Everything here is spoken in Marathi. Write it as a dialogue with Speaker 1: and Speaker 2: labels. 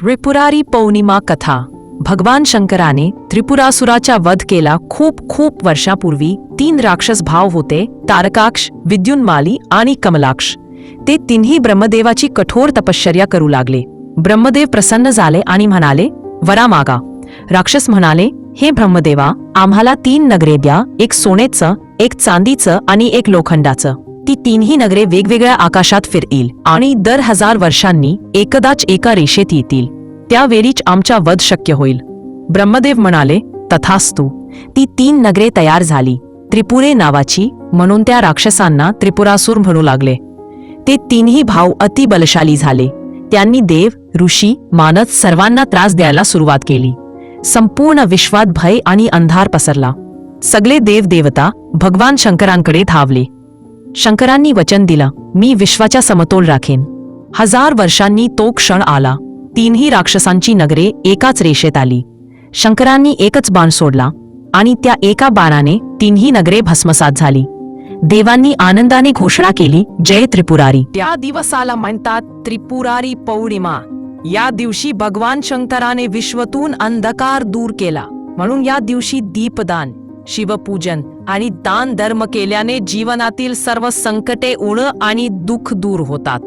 Speaker 1: त्रिपुरारी पौर्णिमा कथा. भगवान शंकराने त्रिपुरासुराचा वध केला खूप खूप वर्षापूर्वी तीन राक्षस भाव होते तारकाक्ष विद्युन्माली आणि कमलाक्ष. ते तिन्ही ब्रह्मदेवाची कठोर तपश्चर्या करू लागले. ब्रह्मदेव प्रसन्न झाले आणि म्हणाले वरा मागा. राक्षस म्हणाले हे ब्रह्मदेवा आम्हाला तीन नगरे द्या एक सोनेचं एक चांदीचं आणि एक लोखंडाचं. ती तीनही नगरे वेगवेगळ्या आकाशात फिरतील आणि दर हजार वर्षांनी एकदाच एका रेषेत येतील. त्यावेळीच आमचा वध शक्य होईल. ब्रह्मदेव म्हणाले तथास्तु ती तीन नगरे तयार झाली. त्रिपुरे नावाची म्हणून त्या राक्षसांना त्रिपुरासूर म्हणू लागले. ते तीनही भाव अति बलशाली झाले. त्यांनी देव ऋषी मानस सर्वांना त्रास द्यायला सुरुवात केली. संपूर्ण विश्वात भय आणि अंधार पसरला. सगळे देवदेवता भगवान शंकरांकडे धावले. शंकरांनी वचन दिलं मी विश्वाचा समतोल राखेन. हजार वर्षांनी तो क्षण आला. तीनही राक्षसांची नगरे एकाच रेषेत आली. शंकरांनी एकच बाण सोडला आणि त्या एका बाणाने तीनही नगरे भस्मसात झाली. देवांनी आनंदाने घोषणा केली जय त्रिपुरारी. त्या दिवसाला म्हणतात त्रिपुरारी पौर्णिमा. या दिवशी भगवान शंकराने विश्वतून अंधकार दूर केला. म्हणून या दिवशी दीपदान. शिवपूजन आणि दान धर्म केल्याने जीवनातील सर्व संकटे उण आणि दुःख दूर होतात.